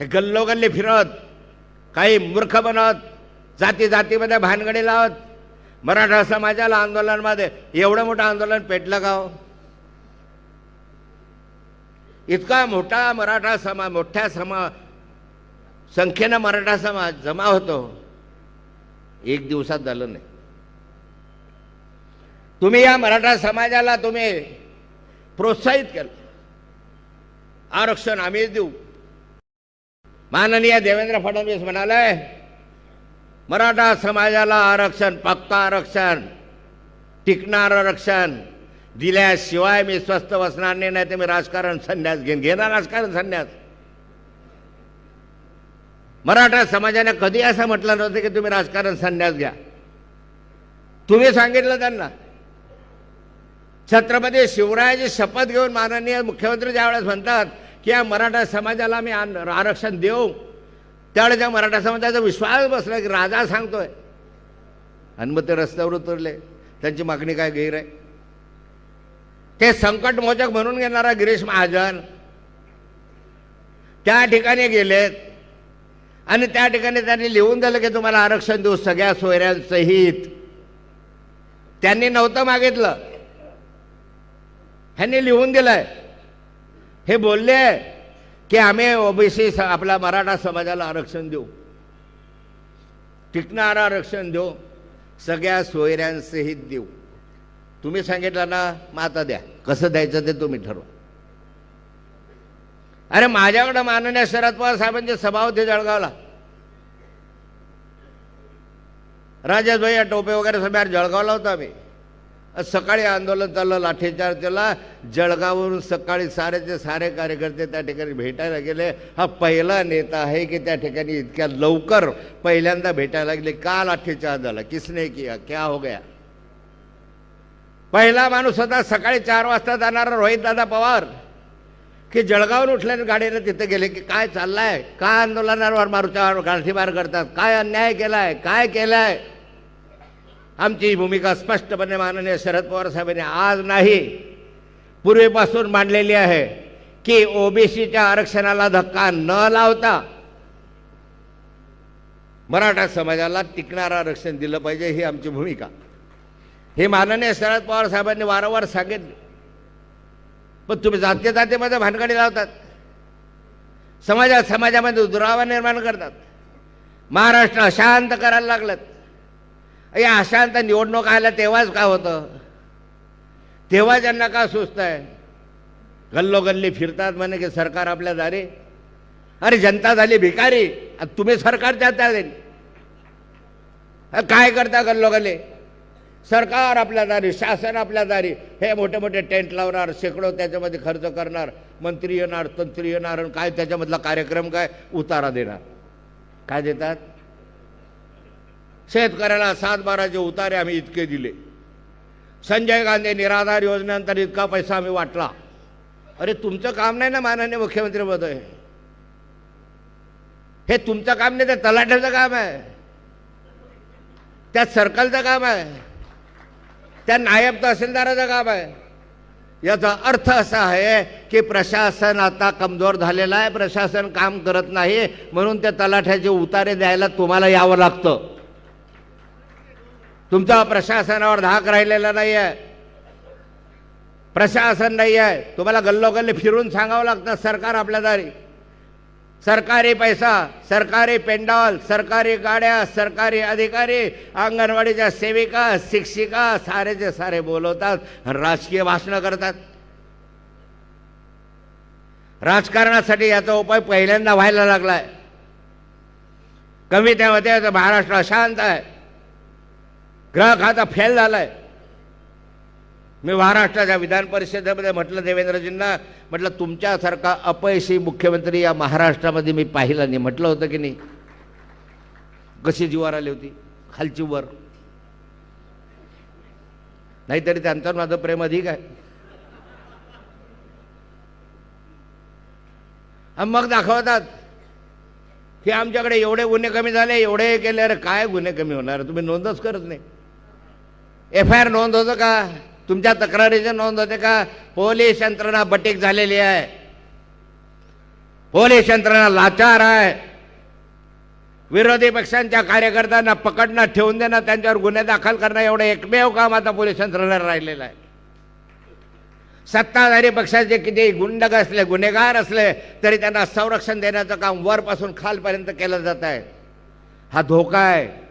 हे गल्लोगल्ली फिरत काही मूर्ख बनत जाती जातीमध्ये भानगडी लावत मराठा समाजाला आंदोलनामध्ये एवढं मोठं आंदोलन पेटलं गाव हो? इतका मोठा मराठा समाज मोठ्या समा संख्येनं मराठा समाज जमा होतो एक दिवसात झालं नाही. तुम्ही या मराठा समाजाला तुम्ही प्रोत्साहित केलं. आरक्षण आम्हीच देऊ. माननीय देवेंद्र फडणवीस म्हणाले मराठा समाजाला आरक्षण पक्का आरक्षण टिकणार आरक्षण दिल्याशिवाय मी स्वस्थ बसणार नाही नाही तर मी राजकारण संन्यास घेईन. घेणार राजकारण संन्यास? मराठा समाजाने कधी असं म्हटलं नव्हतं की तुम्ही राजकारण संन्यास घ्या? तुम्ही सांगितलं त्यांना. छत्रपती शिवरायाची शपथ घेऊन माननीय मुख्यमंत्री ज्यावेळेस म्हणतात की या मराठा समाजाला मी आन- आरक्षण देऊ? त्यावेळेस त्या मराठा समाजाचा विश्वास बसला की राजा सांगतोय. आणि मग ते रस्त्यावर उतरले. त्यांची मागणी काय गैर आहे? ते संकटमोचक म्हणून घेणारा गिरीश महाजन त्या ठिकाणी गेलेत. आणि त्या ठिकाणी त्यांनी लिहून दिलं की तुम्हाला आरक्षण देऊ सगळ्या सोयऱ्यांसहित. त्यांनी नव्हतं मागितलं. ह्यांनी लिहून दिलंय. हे बोलले की आम्ही ओबीसी आपल्या मराठा समाजाला आरक्षण देऊ. टिकणारं आरक्षण देऊ. सगळ्या सोयऱ्यांसहित देऊ. तुम्ही सांगितलं ना मग आता द्या. कसं द्यायचं ते तुम्ही ठरवा. अरे माझ्याकडं माननीय शरद पवार साहेबांची सभा होती जळगावला. राजेश भाई या टोपे वगैरे सभेवर जळगावला होता आम्ही. सकाळी आंदोलन चाललं लाठीचार्ज केला. जळगाववरून सकाळी सारेचे सारे कार्यकर्ते त्या ठिकाणी भेटायला गेले. हा पहिला नेता आहे की त्या ठिकाणी इतक्या लवकर पहिल्यांदा भेटायला गेले का लाठीचार्ज झाला? किसने किया? क्या हो गया? पहिला माणूस होता सकाळी चार वाजता जाणारा रोहित दादा पवार. की जळगावून उठल्याने गाडीनं तिथे गेले की काय चाललंय? काय आंदोलनावर मारुतीवर गाठीमार करतात? काय अन्याय केलाय? काय केलाय? आमची भूमिका स्पष्टपणे माननीय शरद पवार साहेबांनी आज नाही पूर्वीपासून मांडलेली आहे की ओबीसीच्या आरक्षणाला धक्का न लावता मराठा समाजाला टिकणारं आरक्षण दिलं पाहिजे ही आमची भूमिका. हे माननीय शरद पवार साहेबांनी वारंवार सांगितले. पण तुम्ही जाते जातीमध्ये भानगडी लावतात. समाजात समाजामध्ये दुरावा निर्माण करतात. महाराष्ट्र अशांत करायला लागलं या अशांत निवडणूक आल्या तेव्हाच काय होतं? तेव्हा त्यांना का सुस्त आहे? गल्लोगल्ली फिरतात म्हणे की सरकार आपल्या दारी. अरे जनता झाली भिकारी आणि तुम्ही सरकारच्या दारी काय करता गल्लोगल्ली? सरकार आपल्या दारी शासन आपल्या दारी. हे मोठे मोठे टेंट लावणार शेकडो त्याच्यामध्ये खर्च करणार. मंत्री येणार तंत्री येणार आणि काय त्याच्यामधला कार्यक्रम काय? उतारा देणार. काय देतात? शेतकऱ्याला सात बाराचे उतारे आम्ही इतके दिले. संजय गांधी निराधार योजनेनंतर इतका पैसा आम्ही वाटला. अरे तुमचं काम नाही ना माननीय मुख्यमंत्री महोदय? हे तुमचं काम नाही ते तलाठ्याचं काम आहे. त्या सर्कलचं काम आहे. त्या नायब तहसीलदाराचं काम आहे. याचा अर्थ असा आहे की प्रशासन आता कमजोर झालेलं आहे. प्रशासन काम करत नाही म्हणून त्या तलाठ्याचे उतारे द्यायला तुम्हाला यावं लागतं. तुमचा प्रशासनावर धाक राहिलेला नाही आहे प्रशासन नाही आहे तुम्हाला गल्लोगल्ली फिरून सांगावं लागतं सरकार आपल्या दारी. सरकारी पैसा सरकारी पेंडॉल सरकारी गाड्या सरकारी अधिकारी अंगणवाडीच्या सेविका शिक्षिका सारेचे सारे बोलवतात राजकीय भाषणं करतात. राजकारणासाठी याचा उपाय पहिल्यांदा व्हायला लागलाय. कमी त्यामध्ये महाराष्ट्र अशांत आहे. ग्राहक आता फेल झालाय. मी महाराष्ट्राच्या विधान परिषदेमध्ये म्हटलं देवेंद्रजींना म्हटलं तुमच्यासारखा अपयशी मुख्यमंत्री या महाराष्ट्रामध्ये मी पाहिला नाही. म्हटलं होतं की नाही? कशी जीवार आली होती? खालची वर. नाहीतरी त्यांचं माझं प्रेम अधिक आहे. मग दाखवतात की आमच्याकडे एवढे गुन्हे कमी झाले एवढे केले अरे काय गुन्हे कमी होणार? तुम्ही नोंदच करत नाही. एफ आय आर नोंद होतं का? तुमच्या तक्रारीची नोंद होते का? पोलीस यंत्रणा बटीक झालेली आहे. पोलीस यंत्रणा लाचार आहे. विरोधी पक्षांच्या कार्यकर्त्यांना पकडणं ठेवून देणं त्यांच्यावर गुन्हे दाखल करणं एवढं एकमेव काम आता पोलीस यंत्रणेला राहिलेलं आहे. सत्ताधारी पक्षाचे किती गुंडग असले गुन्हेगार असले तरी त्यांना संरक्षण देण्याचं काम वरपासून खालपर्यंत केलं जात आहे. हा धोका आहे.